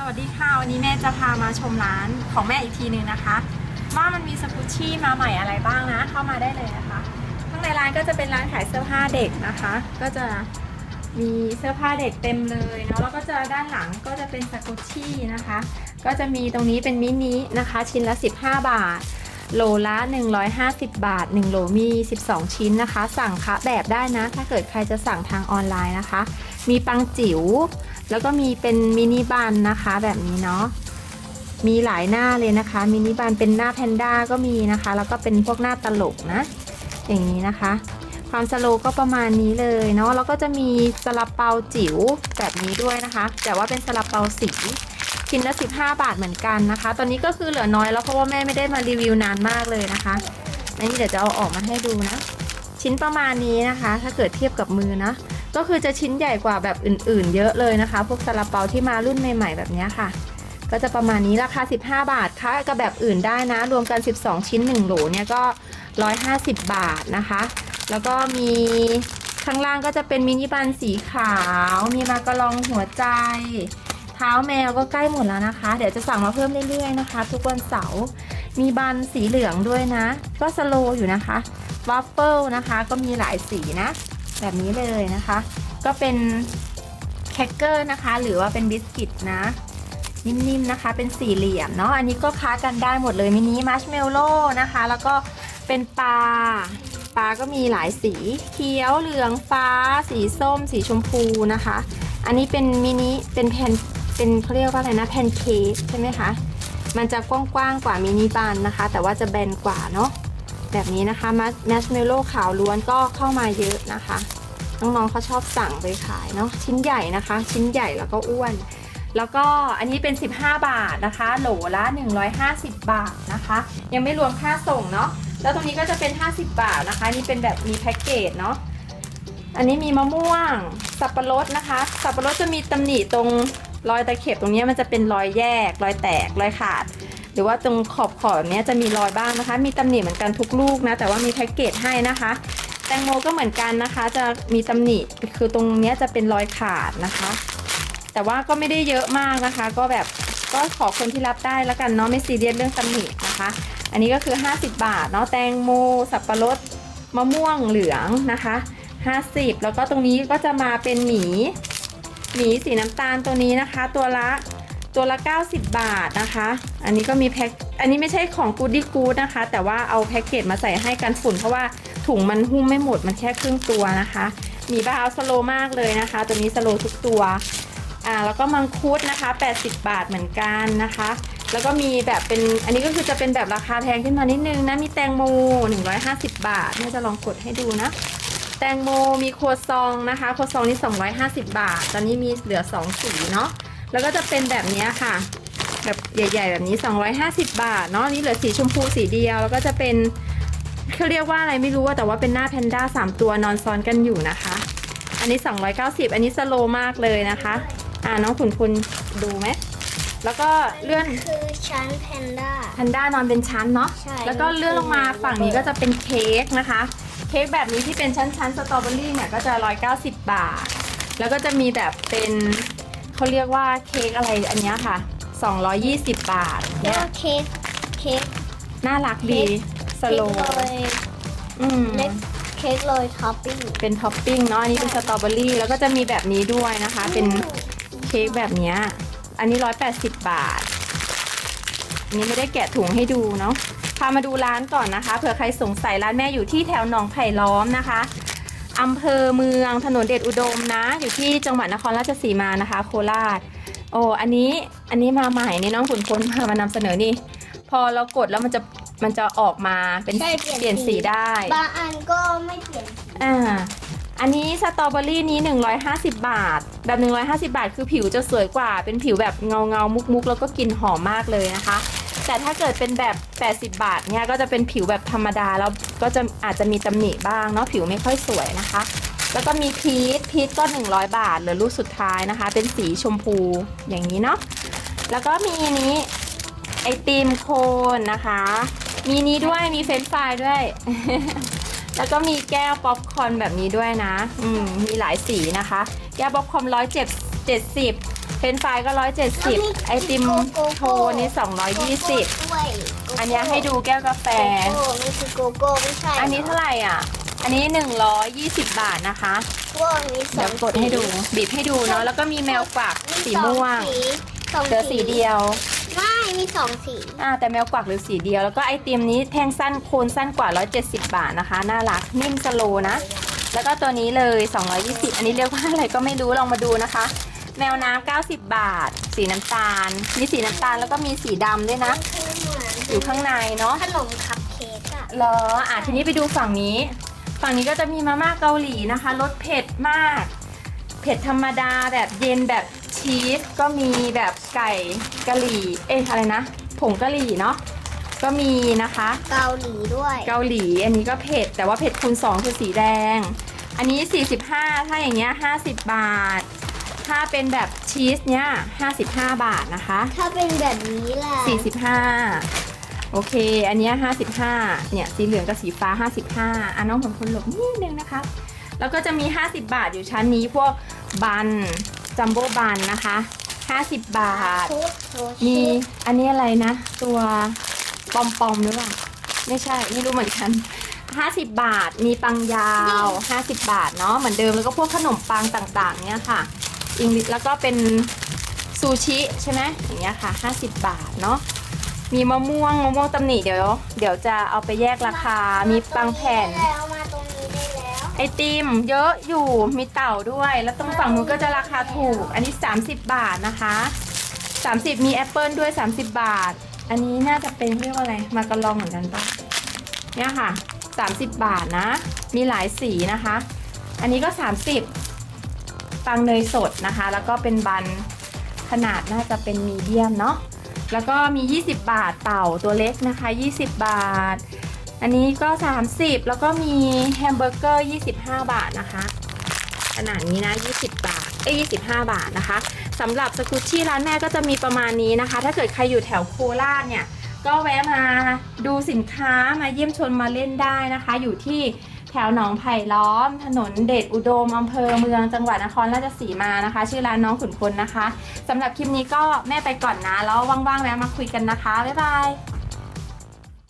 สวัสดีค่ะวันนี้แม่จะพามาชมร้านของแม่อีกทีหนึ่งนะคะ ว่ามันมีสกุชชี่มาใหม่อะไรบ้างนะ เข้ามาได้เลยนะคะข้างในร้านก็จะเป็นร้านขายเสื้อผ้าเด็กนะคะ ก็จะมีเสื้อผ้าเด็กเต็มเลยเนาะแล้วก็จะด้านหลังก็จะเป็นสกุชชี่นะคะ ก็จะมีตรงนี้เป็นมินินะคะ ชิ้นละ 15 บาท โลละ 150 บาท 1 โลมี 12 ชิ้นนะคะ สั่งคะแบบได้นะ ถ้าเกิดใครจะสั่งทางออนไลน์นะคะ มีปังจิ๋ว แล้วก็มีเป็นมินิบันนะคะแบบนี้เนาะมีหลายหน้าเลยนะคะมินิบันเป็นหน้าแพนด้าก็มีนะคะ แล้วก็เป็นพวกหน้าตลกนะ อย่างนี้นะคะ ความสโลก็ประมาณนี้เลยเนาะแล้วก็จะมีซาลาเปาจิ๋วแบบนี้ด้วยนะคะ แต่ว่าเป็นซาลาเปาสีชิ้นละ 15 บาทเหมือนกันนะคะ ตอนนี้ก็คือเหลือน้อยแล้วเพราะว่าแม่ไม่ได้มารีวิวนานมากเลยนะคะอันนี้เดี๋ยวจะเอาออกมาให้ดูนะ ชิ้นประมาณนี้นะคะ ถ้าเกิดเทียบกับมือนะ ก็คือจะชิ้นใหญ่กว่าแบบอื่นๆ เยอะเลยนะคะ พวกซาลาเปาที่มารุ่นใหม่ๆ แบบนี้ค่ะ ก็จะประมาณนี้ราคา 15 บาทค่ะกับแบบอื่นได้นะ รวมกัน 12 ชิ้น 1โหลเนี่ยก็ 150 บาทนะคะ แล้วก็มีข้างล่างก็จะเป็นมินิบันสีขาว มีมากระลองหัวใจ เท้าแมวก็ใกล้หมดแล้วนะคะ เดี๋ยวจะสั่งมาเพิ่มเรื่อยๆนะคะ ทุกวันเสาร์มีบันสีเหลืองด้วยนะ ก็สโลอยู่นะคะวัฟเฟิลนะคะ ก็มีหลายสีนะ แบบนี้เลยนะคะ ก็เป็นแครกเกอร์นะคะ หรือว่าเป็นบิสกิตนะ นิ่มๆนะคะ เป็นสี่เหลี่ยมเนาะอันนี้ก็ค้ากันได้หมดเลยมินิมัชเมลโล่นะคะ แล้วก็เป็นปลาปลาก็มีหลายสีเขียวเหลืองฟ้า สีส้ม สีชมพูนะคะ อันนี้เป็นมินิเป็นแผ่นเป็นเขาเรียกว่าอะไรนะแพนเค้กใช่ไหมคะมันจะกว้างๆกว่ามินิบันนะคะ แต่ว่าจะแบนกว่าเนาะ แบบนี้นะคะมัชเมลโล่ขาวล้วนก็เข้ามาเยอะนะคะ น้องๆเขาชอบสั่งไปขายเนาะชิ้นใหญ่นะคะ ชิ้นใหญ่แล้วก็อ้วน แล้วก็อันนี้เป็น 15 บาทนะคะ โหลละ 150 บาทนะคะ ยังไม่รวมค่าส่งเนาะแล้วตรงนี้ก็จะเป็น 50 บาทนะคะนี่เป็นแบบมีแพ็กเกจเนาะอันนี้มีมะม่วง สับปะรดนะคะ สับปะรดจะมีตำหนิตรงรอยตะเข็บตรงนี้มันจะเป็นรอยแยก รอยแตก รอยขาด รือว่าตรงขอบขอบเนี้ยจะมีรอยบ้างนะคะ มีตำหนิเหมือนกันทุกลูกนะ แต่ว่ามีแพ็กเกจให้นะคะ แตงโมก็เหมือนกันนะคะ จะมีตำหนิคือตรงเนี้ยจะเป็นรอยขาดนะคะ แต่ว่าก็ไม่ได้เยอะมากนะคะ ก็แบบก็ขอคนที่รับได้แล้วกันเนาะไม่ซีเรียสเรื่องตำหนินะคะ อันนี้ก็คือ 50 บาทเนาะแตงโมสับปะรดมะม่วงเหลืองนะคะ 50 แล้วก็ตรงนี้ก็จะมาเป็นหมีหมีสีน้ำตาลตัวนี้นะคะ ตัวละ ตัวละ 90 บาทนะคะ อันนี้ก็มีแพ็ค อันนี้ไม่ใช่ของกูดี้กูดนะคะ แต่ว่าเอาแพ็กเกจมาใส่ให้กันฝุ่น เพราะว่าถุงมันหุ้มไม่หมด มันแค่ครึ่งตัวนะคะ มีบาเอาสโลมากเลยนะคะ ตัวนี้สโลทุกตัว อ่า แล้วก็มังคุดนะคะ 80 บาทเหมือนกันนะคะ แล้วก็มีแบบเป็น อันนี้ก็คือจะเป็นแบบราคาแพงขึ้นมานิดนึงนะ มีแตงโม 150 บาทแม่จะลองกดให้ดูนะแตงโมมีโครัวซองนะคะ โครัวซองนี่ 250 บาท ตอนนี้มีเหลือ 2 สีเนาะ แล้วก็จะเป็นแบบนี้ค่ะ แบบใหญ่ ๆ แบบนี้ 250 บาทเนาะอันนี่เหลือสีชมพูสีเดียว แล้วก็จะเป็นเขาเรียกว่าอะไรไม่รู้ว่าแต่ว่าเป็นหน้าแพนด้า3 ตัวนอนซ้อนกันอยู่นะคะ อันนี้ 290 อันนี้สโลมากเลยนะคะ อ่าน้องขุนคุณดูไหมแล้วก็เลื่อนคือชั้นแพนด้าแพนด้านอนเป็นชั้นเนาะใช่แล้วก็เลื่อนลงมาฝั่งนี้ก็จะเป็นเค้กนะคะ เค้กแบบนี้ที่เป็นชั้นๆสตรอเบอรี่เนี่ยก็จะ 190 บาท แล้วก็จะมีแบบเป็น เขาเรียกว่าเค้กอะไรอันเนี้ยค่ะ 220 บาทแล้เนี่วยก็เค้กเค้กน่ารักดีสเค้กโลโรยอืมเล็กเค้กโรยท็อปปิ้งเป็นท็อปปิ้งเนาะอันนี้เป็นสตรอเบอรี่แล้วก็จะมีแบบนี้ด้วยนะคะ เป็นเค้กแบบเนี้ยอันนี้ 180 บาทอันนี้ไม่ได้แกะถุงให้ดูเนาะพามาดูร้านก่อนนะคะเผื่อใครสงสัยร้านแม่อยู่ที่แถวหนองไผ่ล้อมนะคะ อำเภอเมืองถนนเดชอุดมนะ อยู่ที่จังหวัดนครราชสีมานะคะ โคราช โอ้อันนี้อันนี้มาใหม่นี่น้องขุนพลพามานำเสนอนี่ พอเรากดแล้วมันจะมันจะออกมาเป็นใช่เปลี่ยนสีได้ บางอันก็ไม่เปลี่ยนอ่า อันนี้สตรอเบอรี่นี้ 150 บาท แบบ 150 บาท คือผิวจะสวยกว่า เป็นผิวแบบเงาเงามุกมุกๆแล้วก็กลิ่นหอมมากเลยนะคะ แต่ถ้าเกิดเป็นแบบ 80 บาทเนี่ยก็จะเป็นผิวแบบธรรมดาแล้วก็จะอาจจะมีตำหนิบ้างเนาะผิวไม่ค่อยสวยนะคะ แล้วก็มีพีชพีชก็ 100 บาทเหลือลูกสุดท้ายนะคะ เป็นสีชมพูอย่างนี้เนาะแล้วก็มีนี้ไอติมโคนนะคะ มีนี้ด้วยมีเฟรนช์ฟรายด้วย แล้วก็มีแก้วป๊อปคอร์นแบบนี้ด้วยนะ อืมมีหลายสีนะคะ แก้วป๊อปคอร์นร้อยเจ็ดเจ็ดสิบ เฟรนช์ฟรายก็170ไอติมโทนี่220อันเนี้ยให้ดูแก้วกาแฟ โกโก้นี่คือโกโก้ไม่ใช่อันนี้เท่าไหร่อะ อันนี้120บาทนะคะ พวกนี้สอเดี๋ยวงกดให้ดู บีบให้ดูเนาะ แล้วก็มีแมวกวักสีม่วงสองเหลือสีเดียว ไม่มีสองสีอ่าแต่แมวกวักหรือสีเดียว แล้วก็ไอติมนี้แท่งสั้นโคนสั้นกว่า 170 บาทนะคะ น่ารัก นิ่มสโลว์นะ แล้วก็ตัวนี้เลย 220 อันนี้เรียกว่าอะไรก็ไม่รู้ ลองมาดูนะคะ แมวน้ำ90 บาท สีน้ำตาล มีสีน้ำตาลแล้วก็มีสีดำด้วยนะคือเหมือนอยู่ข้างในเนาะขนมคัพเค้กอะเหรออะทีนี้ไปดูฝั่งนี้ ฝั่งนี้ก็จะมีมาม่าเกาหลีนะคะรสเผ็ดมาก เผ็ดธรรมดาแบบเย็นแบบชีสก็มีแบบไก่กะหรี่ เอ๊ะอะไรนะ ผงกะหรี่เนาะ ก็มีนะคะ เกาหลีด้วย เกาหลี อันนี้ก็เผ็ด แต่ว่าเผ็ดคูณ2คือสีแดง อันนี้ 45 ถ้าอย่างเงี้ย50 บาท ถ้าเป็นแบบชีสเนี้ย55 บาทนะคะ ถ้าเป็นแบบนี้ล่ะ45 โอเค อันเนี้ย55 เนี่ย สีเหลืองกับสีฟ้า 55อะน้องของคนหลบนิดนึงนะคะแล้วก็จะมี 50 บาทอยู่ชั้นนี้พวกบัน จัมโบ้บันนะคะ 50 บาท ชุดโซมีชิอันนี้อะไรนะ ตัวปอมปอมหรือเปล่า ไม่ใช่ ไม่รู้เหมือนกัน 50 บาท มีปังยาว 50 บาทเนาะเหมือนเดิมแล้วก็พวกขนมปังต่างๆ เนี่ยค่ะ อิงลิแล้วก็เป็นซูชิใช่ไหมอย่างเงี้ยค่ะ 50 บาทเนาะมีมะม่วงมะม่วงตำหนิเดี๋ยว เดี๋ยวจะเอาไปแยกราคา มีปังแผ่น แล้วมาตรงนี้ได้แล้วไอติมเยอะอยู่มีเต่าด้วย แล้วตรงฝั่งนู้นก็จะราคาถูก อันนี้ 30 บาทนะคะ 30 มีแอปเปิลด้วย 30 บาท อันนี้น่าจะเป็นเรียกว่าอะไรมากระลองเหมือนกันปะเนี่ยค่ะ 30 บาทนะ มีหลายสีนะคะ อันนี้ก็ 30 ปังเนยสดนะคะ แล้วก็เป็นบันขนาดน่าจะเป็นมีเดียมเนาะแล้วก็มี 20 บาทเต่าตัวเล็กนะคะ 20 บาท อันนี้ก็ 30 แล้วก็มีแฮมเบอร์เกอร์ 25 บาทนะคะ ขนาดนี้นะ 20 บาท เอ้ย25 บาทนะคะสำหรับสกุชชี่ร้านแม่ก็จะมีประมาณนี้นะคะ ถ้าเกิดใครอยู่แถวโคราชเนี่ย ก็แวะมาดูสินค้ามาเยี่ยมชมมาเล่นได้นะคะ อยู่ที่ แถวหนองไผ่ล้อม ถนนเดชอุดมอำเภอเมืองจังหวัดนครราชสีมานะคะ ชื่อร้านน้องขุนพลนะคะสำหรับคลิปนี้ก็แม่ไปก่อนนะ แล้วว่างๆแวะมาคุยกันนะคะ บ๊ายบาย